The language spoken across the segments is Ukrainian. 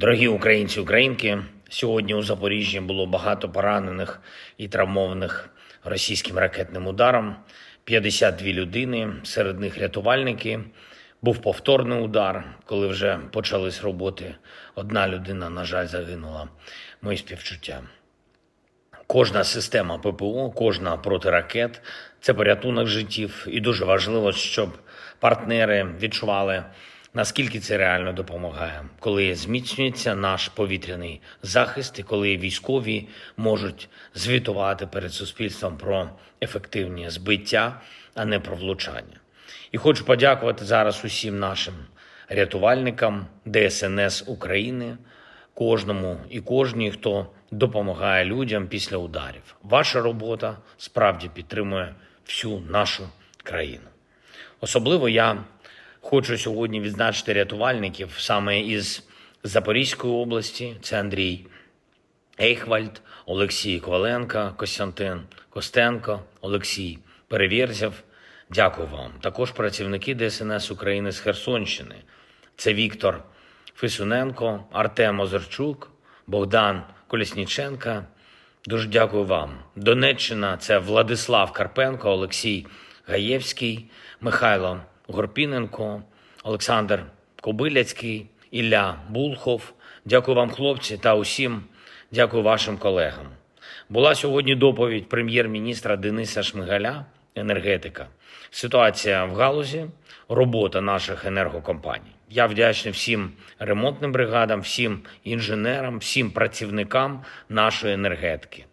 Дорогі українці, українки, сьогодні у Запоріжжі було багато поранених і травмованих російським ракетним ударом. 52 людини, серед них рятувальники. Був повторний удар, коли вже почались роботи. Одна людина, на жаль, загинула. Мої співчуття. Кожна система ППО, кожна протиракет це порятунок життів. І дуже важливо, щоб партнери відчували, наскільки це реально допомагає, коли зміцнюється наш повітряний захист, і коли військові можуть звітувати перед суспільством про ефективні збиття, а не про влучання. І хочу подякувати зараз усім нашим рятувальникам ДСНС України, кожному і кожній, хто допомагає людям після ударів. Ваша робота справді підтримує всю нашу країну. Особливо я хочу сьогодні відзначити рятувальників саме із Запорізької області. Це Андрій Ейхвальд, Олексій Коваленко, Костянтин Костенко, Олексій Перевєрзєв. Дякую вам. Також працівники ДСНС України з Херсонщини. Це Віктор Фисуненко, Артем Озерчук, Богдан Колісніченка. Дуже дякую вам. Донеччина це Владислав Карпенко, Олексій Гаєвський, Михайло Горпіненко, Олександр Кобиляцький, Ілля Булхов. Дякую вам, хлопці, та усім дякую вашим колегам. Була сьогодні доповідь прем'єр-міністра Дениса Шмигаля, енергетика. Ситуація в галузі, робота наших енергокомпаній. Я вдячний всім ремонтним бригадам, всім інженерам, всім працівникам нашої енергетики.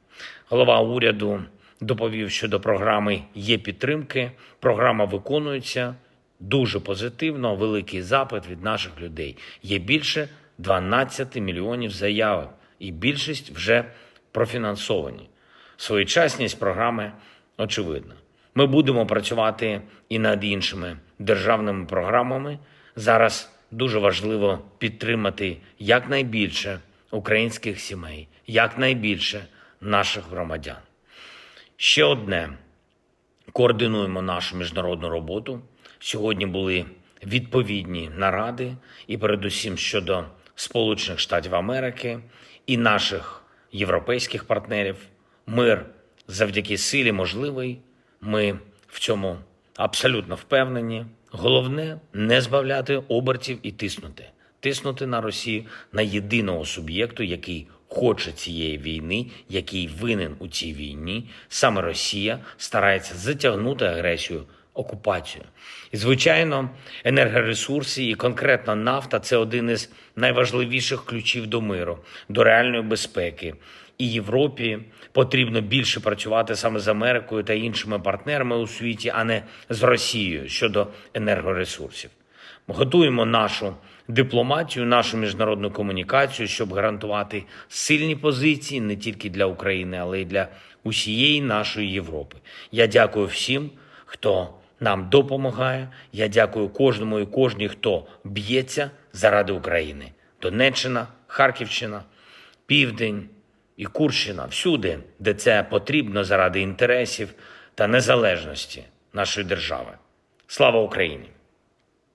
Голова уряду доповів щодо програми є підтримки. Програма виконується дуже позитивно. Великий запит від наших людей. Є більше 12 мільйонів заявок, і більшість вже профінансовані. Своєчасність програми очевидна. Ми будемо працювати і над іншими державними програмами. Зараз дуже важливо підтримати якнайбільше українських сімей, якнайбільше наших громадян. Ще одне координуємо нашу міжнародну роботу. Сьогодні були відповідні наради, і передусім щодо Сполучених Штатів Америки і наших європейських партнерів. Мир завдяки силі можливий. Ми в цьому абсолютно впевнені. Головне не збавляти обертів і тиснути. Тиснути на Росію на єдиного суб'єкту, який хоче цієї війни, який винен у цій війні. Саме Росія старається затягнути агресію окупацію. І, звичайно, енергоресурси і конкретно нафта це один із найважливіших ключів до миру, до реальної безпеки. І Європі потрібно більше працювати саме з Америкою та іншими партнерами у світі, а не з Росією щодо енергоресурсів. Готуємо нашу дипломатію, нашу міжнародну комунікацію, щоб гарантувати сильні позиції не тільки для України, але й для усієї нашої Європи. Я дякую всім, хто нам допомагає. Я дякую кожному і кожній, хто б'ється заради України. Донеччина, Харківщина, Південь і Курщина всюди, де це потрібно заради інтересів та незалежності нашої держави. Слава Україні!